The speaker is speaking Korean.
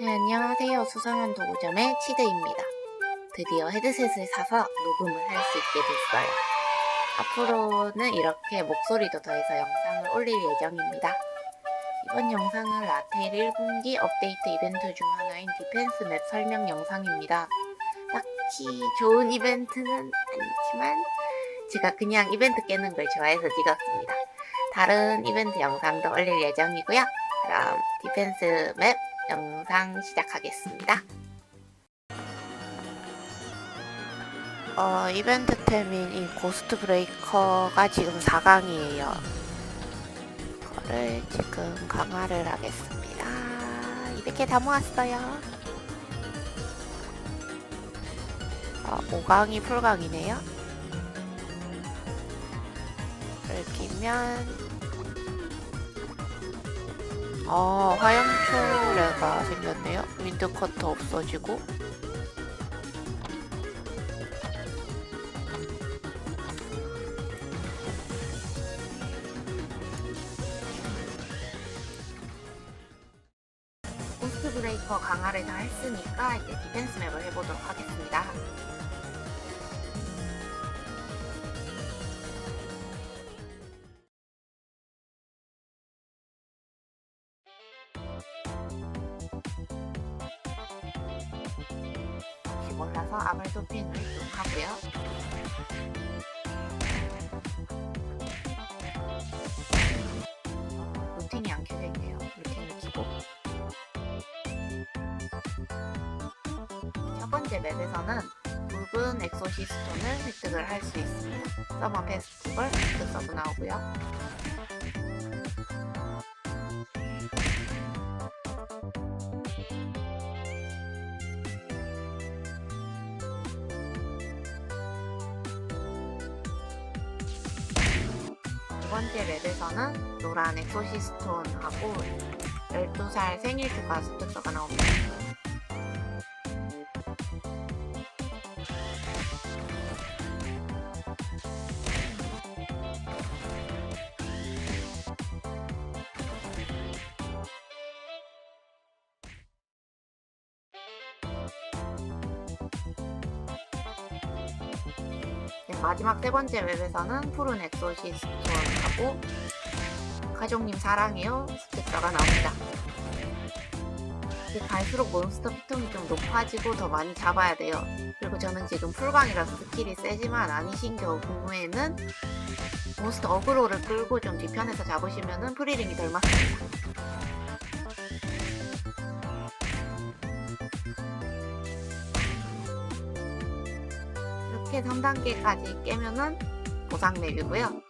네, 안녕하세요. 수상한 도구점의 치드입니다. 드디어 헤드셋을 사서 녹음을 할 수 있게 됐어요. 앞으로는 이렇게 목소리도 더해서 영상을 올릴 예정입니다. 이번 영상은 라테일 1분기 업데이트 이벤트 중 하나인 디펜스 맵 설명 영상입니다. 딱히 좋은 이벤트는 아니지만 제가 그냥 이벤트 깨는 걸 좋아해서 찍었습니다. 다른 이벤트 영상도 올릴 예정이고요. 그럼 디펜스 맵 영상 시작하겠습니다. 어, 이벤트템인 이 고스트 브레이커가 지금 4강이에요. 이거를 지금 강화를 하겠습니다. 200개 다 모았어요. 어, 5강이 풀강이네요. 을 끼면 아, 화염초래가 생겼네요. 윈드커터 없어지고. 고스트 브레이커 강화를 다 했으니까 이제 디펜스 맵을 해보도록 하겠습니다. 몰라서 아말도핀을 좀 하고요. 어, 루틴이 안 켜져 있네요. 루틴을 키고. 첫 번째 맵에서는 붉은 엑소시스톤을 획득을 할 수 있습니다. 서머 페스티벌 획득 서브 나오고요. 번째 맵에서는 노란 엑소시스톤하고 12살 생일 축하 습득서가 나옵니다. 마지막 세 번째 웹에서는 푸른 엑소시스톤하고 가족님 사랑해요 스티커가 나옵니다. 갈수록 몬스터 피통이 좀 높아지고 더 많이 잡아야 돼요. 그리고 저는 지금 풀강이라서 스킬이 세지만 아니신 경우 에는 몬스터 어그로를 끌고 좀 뒤편에서 잡으시면은 프리링이 덜 맞습니다. 이렇게 3단계까지 깨면은 보상 맵이고요.